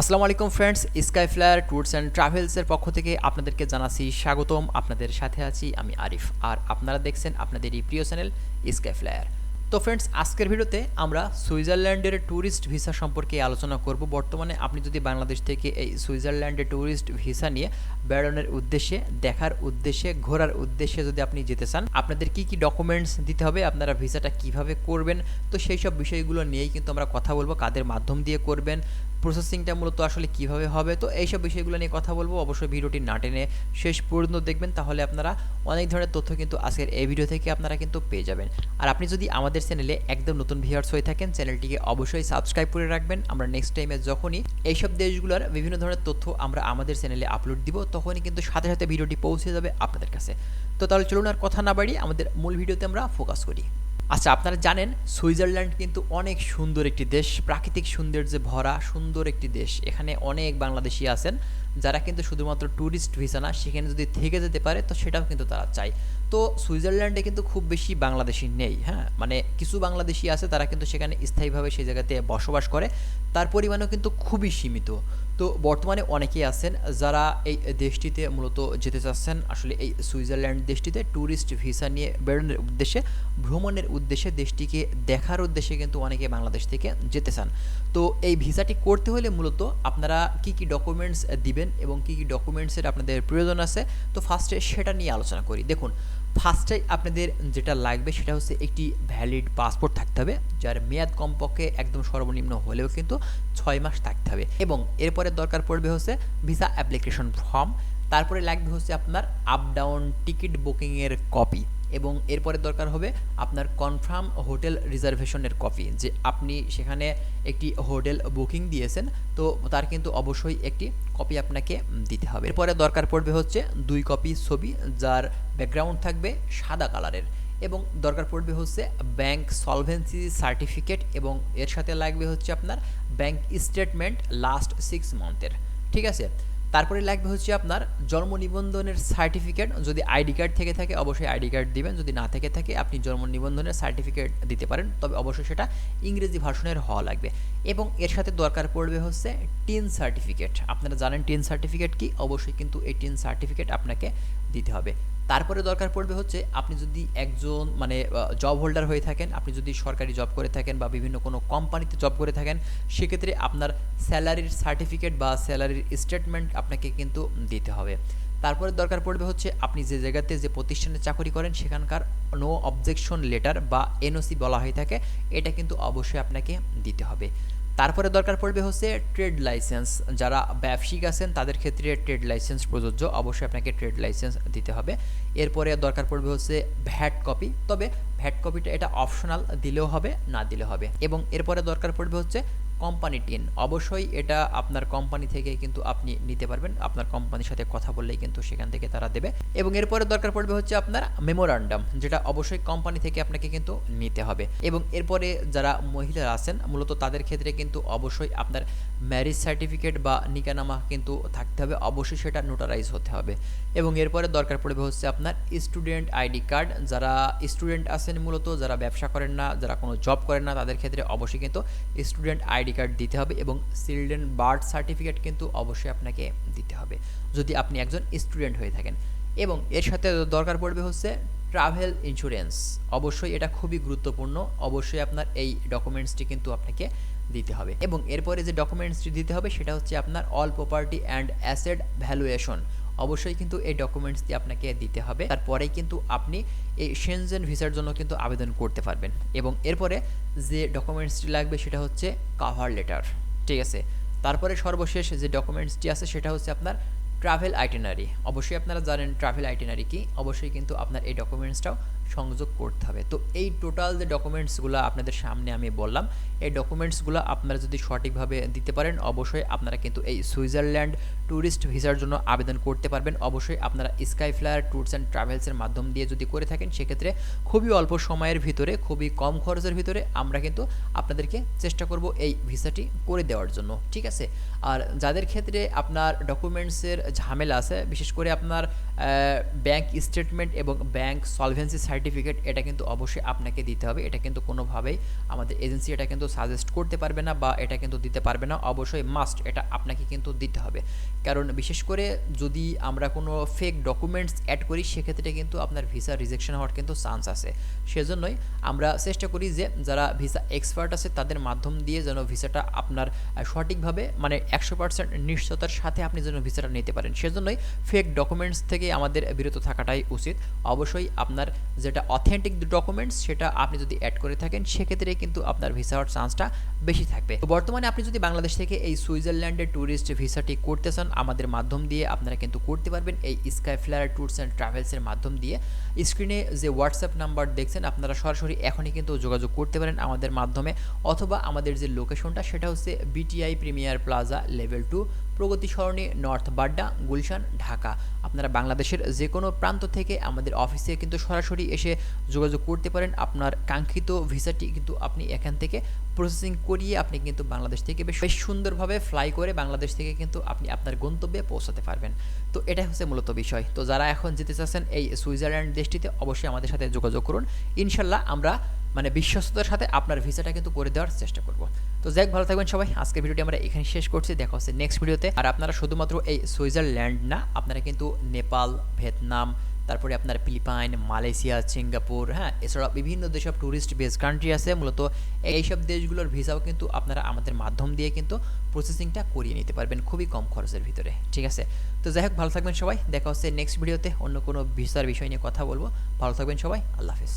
আসসালামু আলাইকুম friends Sky Flyer Tours and ট্রাভেলসের পক্ষ থেকে আপনাদেরকে জানাচ্ছি স্বাগতম। আপনাদের সাথে আছি আমি আরিফ। আর আপনারা দেখছেন আপনাদের এই প্রিয় চ্যানেল স্কাই ফ্লায়ার তো ফ্রেন্ডস আজকের ভিডিওতে আমরা সুইজারল্যান্ডের ট্যুরিস্ট ভিসা সম্পর্কে আলোচনা করব। বর্তমানে আপনি যদি বাংলাদেশ থেকে এই সুইজারল্যান্ডের ট্যুরিস্ট ভিসা নিয়ে বেড়ানোর উদ্দেশ্যে, দেখার উদ্দেশ্যে, ঘোরার উদ্দেশ্যে যদি আপনি যেতে চান, আপনাদের কি কি ডকুমেন্টস দিতে হবে, আপনারা ভিসাটা কীভাবে করবেন, তো সেই সব বিষয়গুলো নিয়েই কিন্তু আমরা কথা বলব। কাদের মাধ্যম দিয়ে করবেন প্রসেসিংটা মূলত আসলে কীভাবে হবে? তো এইসব বিষয়গুলো নিয়ে কথা বলব। অবশ্যই ভিডিওটি না টেনে শেষ পর্যন্ত দেখবেন, তাহলে আপনারা অনেক ধরনের তথ্য কিন্তু আজকের এই ভিডিও থেকে আপনারা কিন্তু পেয়ে যাবেন। আর আপনি যদি আমাদের চ্যানেলে একদম নতুন ভিউয়ার্স হয়ে থাকেন, চ্যানেলটিকে অবশ্যই সাবস্ক্রাইব করে রাখবেন। আমরা নেক্সট টাইমে যখনই এইসব দেশগুলোর বিভিন্ন ধরনের তথ্য আমরা আমাদের চ্যানেলে আপলোড দিব, তখনই কিন্তু সাথে সাথে ভিডিওটি পৌঁছে যাবে আপনাদের কাছে। তো তাহলে চলুন আর কথা না বাড়িয়ে আমাদের মূল ভিডিওতে আমরা ফোকাস করি। আচ্ছা আপনারা জানেন, সুইজারল্যান্ড কিন্তু অনেক সুন্দর একটি দেশ, প্রাকৃতিক সৌন্দর্যে ভরা সুন্দর একটি দেশ। এখানে অনেক বাংলাদেশি আছেন, যারা কিন্তু শুধুমাত্র ট্যুরিস্ট ভিসা না, সেখানে যদি থেকে যেতে পারে, তো সেটাও কিন্তু তারা চায়। তো সুইজারল্যান্ডে কিন্তু খুব বেশি বাংলাদেশি নেই হ্যাঁ? মানে কিছু বাংলাদেশি আছে, তারা কিন্তু সেখানে স্থায়ীভাবে সেই জায়গাতে বসবাস করে। তার পরিমাণও কিন্তু খুবই সীমিত। তো বর্তমানে অনেকেই আছেন যারা এই দেশটিতে মূলত যেতে চাচ্ছেন, আসলে এই সুইজারল্যান্ড দেশটিতে ট্যুরিস্ট ভিসা নিয়ে বেরোনোর উদ্দেশ্যে, ভ্রমণের উদ্দেশ্যে দেশটিকে দেখার উদ্দেশ্যে কিন্তু অনেকে বাংলাদেশ থেকে যেতে চান। তো এই ভিসাটি করতে হলে মূলত আপনারা কি কি ডকুমেন্টস দিবেন এবং কি কি ডকুমেন্টসের আপনাদের প্রয়োজন আছে? তো ফার্স্টে সেটা নিয়ে আলোচনা করি। দেখুন ফার্স্টে আপনাদের যেটা লাগবে সেটা হচ্ছে একটি ভ্যালিড পাসপোর্ট থাকতে হবে, যার মেয়াদ কমপক্ষে একদম সর্বনিম্ন হলেও কিন্তু ছয় মাস থাকতে হবে। এবং এরপরে দরকার পড়বে হচ্ছে ভিসা অ্যাপ্লিকেশন ফর্ম তারপরে লাগবে হচ্ছে আপনার আপ ডাউন টিকিট বুকিংয়ের কপি এবং এরপরে দরকার হবে আপনার কনফার্ম হোটেল রিজার্ভেশনের কপি যে আপনি সেখানে একটি হোটেল বুকিং দিয়েছেন, তো তার কিন্তু অবশ্যই একটি কপি আপনাকে দিতে হবে। এরপরে দরকার পড়বে হচ্ছে দুই কপি ছবি, যার ব্যাকগ্রাউন্ড থাকবে সাদা কালারের, এবং দরকার পড়বে হচ্ছে ব্যাংক সলভেন্সি সার্টিফিকেট এবং এর সাথে লাগবে হচ্ছে আপনার ব্যাংক স্টেটমেন্ট লাস্ট সিক্স মান্থের ঠিক আছে? তারপরে লাগবে হচ্ছে আপনার জন্ম নিবন্ধনের সার্টিফিকেট যদি আইডি কার্ড থেকে থাকে, অবশ্যই আইডি কার্ড দিবেন। যদি না থেকে থাকে, আপনি জন্ম নিবন্ধনের সার্টিফিকেট দিতে পারেন। তবে অবশ্যই সেটা ইংরেজি ভার্সনের হওয়া লাগবে। এবং এর সাথে দরকার পড়বে হচ্ছে টিন সার্টিফিকেট আপনারা জানেন টিন সার্টিফিকেট কি? অবশ্যই কিন্তু এই টিন সার্টিফিকেট আপনাকে দিতে হবে। তারপরে দরকার পড়বে হচ্ছে আপনি যদি একজন মানে জব হোল্ডার হয়ে থাকেন, আপনি যদি সরকারি জব করে থাকেন বা বিভিন্ন কোনো কোম্পানিতে জব করে থাকেন, সেক্ষেত্রে আপনার স্যালারির সার্টিফিকেট বা স্যালারির স্টেটমেন্ট আপনাকে কিন্তু দিতে হবে। তারপরে দরকার পড়বে হচ্ছে আপনি যে জায়গাতে যে প্রতিষ্ঠানে চাকরি করেন, সেখানকার নো অবজেকশন লেটার বা এনওসি বলা হয়ে থাকে, এটা কিন্তু অবশ্যই আপনাকে দিতে হবে। তারপরে দরকার পড়বে হচ্ছে ট্রেড লাইসেন্স। যারা ব্যবসায়িক আছেন, তাদের ক্ষেত্রে ট্রেড লাইসেন্স প্রযোজ্য। অবশ্যই আপনাকে ট্রেড লাইসেন্স দিতে হবে। এরপরে দরকার পড়বে হচ্ছে ভ্যাট কপি। তবে ভ্যাট কপিটা এটা অপশনাল দিলেও হবে, না দিলে হবে। এবং এরপরে দরকার পড়বে হচ্ছে কোম্পানি টিন। অবশ্যই এটা আপনার কোম্পানি থেকে কিন্তু আপনি নিতে পারবেন। আপনার কোম্পানির সাথে কথা বললেই কিন্তু সেখান থেকে তারা দেবে। এবং এরপরে দরকার পড়বে হচ্ছে আপনার মেমোরান্ডাম যেটা অবশ্যই কোম্পানি থেকে আপনাকে কিন্তু নিতে হবে। এবং এরপরে যারা মহিলারা আছেন, মূলত তাদের ক্ষেত্রে কিন্তু অবশ্যই আপনার ম্যারিজ সার্টিফিকেট বা নিকানামা কিন্তু থাকতে হবে। অবশ্যই সেটা নোটারাইজ হতে হবে। এবং এরপরে দরকার পড়বে হচ্ছে আপনার স্টুডেন্ট আইডি কার্ড যারা স্টুডেন্ট আছেন মূলত, যারা ব্যবসা করেন না, যারা কোনো জব করেন না, তাদের ক্ষেত্রে অবশ্যই কিন্তু স্টুডেন্ট আইডি কার্ড দিতে হবে এবং চিলড্রেন বার্থ সার্টিফিকেট কিন্তু অবশ্যই আপনাকে দিতে হবে যদি আপনি একজন স্টুডেন্ট হয়ে থাকেন। এবং এর সাথে দরকার পড়বে হচ্ছে ট্রাভেল ইন্স্যুরেন্স। অবশ্যই এটা খুবই গুরুত্বপূর্ণ। অবশ্যই আপনার এই ডকুমেন্টসটি কিন্তু আপনাকে দিতে হবে। এবং এরপরে যে ডকুমেন্টসটি দিতে হবে সেটা হচ্ছে আপনার all property and asset valuation. অবশ্যই কিন্তু এই ডকুমেন্টস ডকুমেন্টসটি আপনাকে দিতে হবে। তারপরেই কিন্তু আপনি এই সেনজেন ভিসার জন্য কিন্তু আবেদন করতে পারবেন। এবং এরপরে যে ডকুমেন্টসটি লাগবে সেটা হচ্ছে কাভার লেটার ঠিক আছে? তারপরে সর্বশেষ যে ডকুমেন্টসটি আছে সেটা হচ্ছে আপনার ট্রাভেল আইটেনারি অবশ্যই আপনারা জানেন ট্রাভেল আইটেনারি কি। অবশ্যই কিন্তু আপনার এই ডকুমেন্টসটাও সংযোগ করতে হবে। তো এই টোটাল যে ডকুমেন্টসগুলো আপনাদের সামনে আমি বললাম, এই ডকুমেন্টসগুলো আপনারা যদি সঠিকভাবে দিতে পারেন, অবশ্যই আপনারা কিন্তু এই সুইজারল্যান্ড ট্যুরিস্ট ভিসার জন্য আবেদন করতে পারবেন। অবশ্যই আপনারা স্কাই ফ্লায়ার ট্যুরস অ্যান্ড ট্রাভেলসের মাধ্যম দিয়ে যদি করে থাকেন, সেক্ষেত্রে খুবই অল্প সময়ের ভিতরে, খুবই কম খরচের ভিতরে আমরা কিন্তু আপনাদেরকে চেষ্টা করব এই ভিসাটি করে দেওয়ার জন্য। ঠিক আছে? আর যাদের ক্ষেত্রে আপনার ডকুমেন্টসের ঝামেলা আছে। বিশেষ করে আপনার ব্যাংক স্টেটমেন্ট এবং ব্যাংক সলভেন্সি সার্টিফিকেট এটা কিন্তু অবশ্যই আপনাকে দিতে হবে। এটা কিন্তু কোনোভাবেই আমাদের এজেন্সি এটা কিন্তু সাজেস্ট করতে পারবে না বা এটা কিন্তু দিতে পারবে না। অবশ্যই মাস্ট এটা আপনাকে কিন্তু দিতে হবে। কারণ বিশেষ করে যদি আমরা কোনো ফেক ডকুমেন্টস অ্যাড করি, সেক্ষেত্রে কিন্তু আপনার ভিসা রিজেকশন হওয়ার কিন্তু চান্স আছে। সেজন্যই আমরা চেষ্টা করি যে যারা ভিসা এক্সপার্ট আছে, তাদের মাধ্যম দিয়ে যেন ভিসাটা আপনার সঠিকভাবে মানে একশো পার্সেন্ট নিশ্চয়তার সাথে আপনি যেন ভিসাটা নিতে পারেন। সেজন্যই ফেক ডকুমেন্টস থেকে আমাদের বিরত থাকাটাই উচিত। অবশ্যই আপনার যেটা অথেন্টিক ডকুমেন্টস সেটা আপনি যদি অ্যাড করে থাকেন, সেক্ষেত্রে কিন্তু আপনার ভিসা হওয়ার চান্সটা বেশি থাকবে। তো বর্তমানে আপনি যদি বাংলাদেশ থেকে এই সুইজারল্যান্ডের ট্যুরিস্ট ভিসাটি করতে চান, আমাদের মাধ্যম দিয়ে আপনারা কিন্তু করতে পারবেন এই স্কাই ফ্লায়ার ট্যুরস অ্যান্ড ট্রাভেলসের মাধ্যম দিয়ে। স্ক্রিনে যে হোয়াটসঅ্যাপ নাম্বার দেখছেন, আপনারা সরাসরি এখনই কিন্তু যোগাযোগ করতে পারেন আমাদের মাধ্যমে। অথবা আমাদের যে লোকেশনটা সেটা হচ্ছে BTI premier plaza level two Pragati Sarani, north Badda, Gulshan, Dhaka. আপনারা বাংলাদেশের যে কোনো প্রান্ত থেকে আমাদের অফিসে কিন্তু সরাসরি এসে যোগাযোগ করতে পারেন। আপনার কাঙ্ক্ষিত ভিসাটি কিন্তু আপনি এখান থেকে প্রসেসিং করিয়ে আপনি কিন্তু বাংলাদেশ থেকে বেশ বেশ সুন্দরভাবে ফ্লাই করে বাংলাদেশ থেকে কিন্তু আপনি আপনার গন্তব্যে পৌঁছাতে পারবেন। তো এটাই হচ্ছে মূলত বিষয়। তো যারা এখন যেতে চাচ্ছেন এই সুইজারল্যান্ড দেশটিতে অবশ্যই আমাদের সাথে যোগাযোগ করুন। ইনশাল্লাহ আমরা মানে বিশ্বস্ততার সাথে আপনার ভিসাটা কিন্তু করে দেওয়ার চেষ্টা করব। তো যাক, ভালো থাকবেন সবাই। আজকে ভিডিওটি আমরা এখানে শেষ করছি। দেখা হচ্ছে নেক্সট ভিডিওতে আর আপনারা শুধুমাত্র এই সুইজারল্যান্ড না, আপনারা কিন্তু নেপাল, ভিয়েতনাম, তারপরে আপনার ফিলিপাইন, মালয়েশিয়া, সিঙ্গাপুর হ্যাঁ এছাড়া বিভিন্ন যেসব ট্যুরিস্ট বেস কান্ট্রি আছে। মূলত এইসব দেশগুলোর ভিসাও কিন্তু আপনারা আমাদের মাধ্যম দিয়ে কিন্তু প্রসেসিংটা করিয়ে নিতে পারবেন খুবই কম খরচের ভিতরে। ঠিক আছে? তো যাই হোক, ভালো থাকবেন সবাই। দেখা হচ্ছে নেক্সট ভিডিওতে অন্য কোনো ভিসার বিষয় নিয়ে কথা বলব। ভালো থাকবেন সবাই। আল্লাহ হাফিজ।